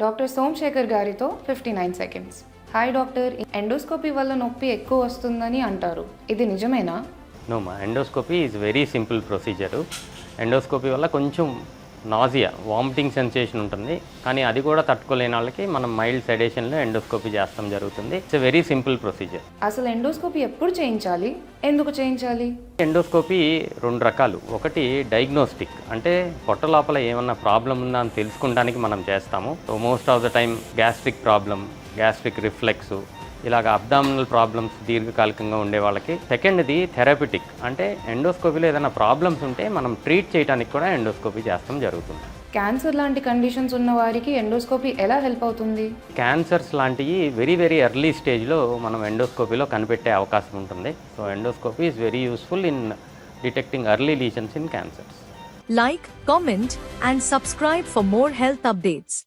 Doctor Somashekar గారితో fifty nine seconds. Hi doctor endoscopy వల్ల నొప్పి ఎక్కువ వస్తుందని అంటారు. ఇది నిజమేనా? నోమా endoscopy is very simple procedure endoscopy వల్ల కొంచెం నాజియా వామిటింగ్ సెన్సేషన్ ఉంటుంది. కానీ అది కూడా తట్టుకోలేని వాళ్ళకి మనం మైల్డ్ సెడేషన్లో ఎండోస్కోపీ చేస్తాం జరుగుతుంది. ఇట్స్ వెరీ సింపుల్ ప్రొసీజర్ అసలు ఎండోస్కోపీ ఎప్పుడు చేయించాలి? ఎందుకు చేయించాలి? ఎండోస్కోపీ రెండు రకాలు. ఒకటి డయాగ్నోస్టిక్ అంటే పొట్ట లోపల ఏమన్నా ప్రాబ్లం ఉందా అని తెలుసుకోవడానికి మనం చేస్తాము. So most of the time gastric problem gastric reflux ఇలాగ అబ్డామినల్ ప్రాబ్లమ్స్ దీర్ఘకాలికంగా ఉండే వాళ్ళకి. సెకండ్ది థెరపిటిక్ అంటే ఎండోస్కోపీలో ఏదైనా ప్రాబ్లమ్స్ ఉంటే మనం ట్రీట్ చేయడానికి కూడా ఎండోస్కోపీ చేస్తాం జరుగుతుంది. క్యాన్సర్ లాంటి కండిషన్స్ ఉన్న వారికి ఎండోస్కోపీ ఎలా హెల్ప్ అవుతుంది? క్యాన్సర్స్ లాంటివి వెరీ వెరీ ఎర్లీ స్టేజ్లో మనం ఎండోస్కోపీలో కనిపెట్టే అవకాశం ఉంటుంది. So endoscopy is very useful in detecting early lesions in cancers Like, comment, and subscribe for more health updates.